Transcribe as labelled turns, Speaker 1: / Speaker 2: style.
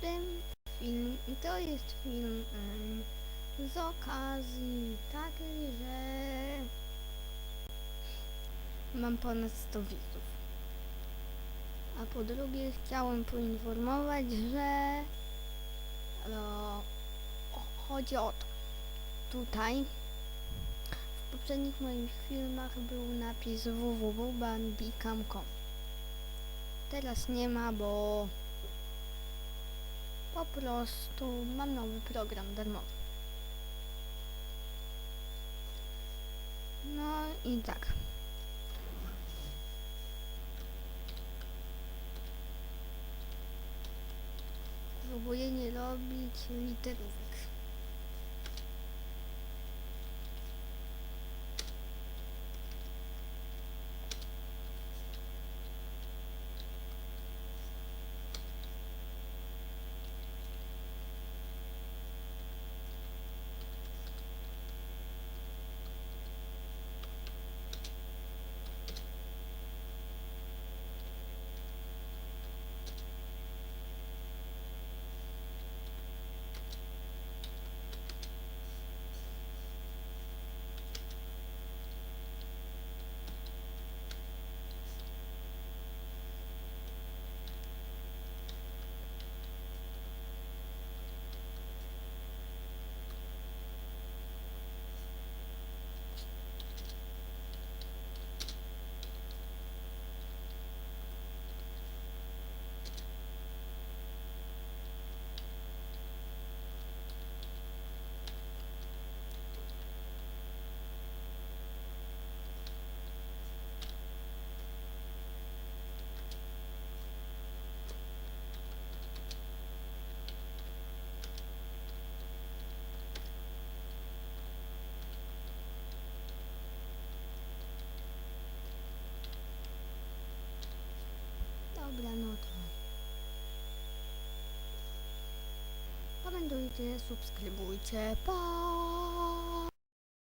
Speaker 1: Ten film, to jest film z okazji takiej, że mam ponad 100 widzów. A po drugie chciałem poinformować, że e, chodzi o to. Tutaj w poprzednich moich filmach był napis www.bandicam.com Teraz nie ma, bo po prostu mam nowy program darmowy. No i tak. Próbuję nie robić literówek. Dobra, no to. Komentujcie, subskrybujcie. Pa!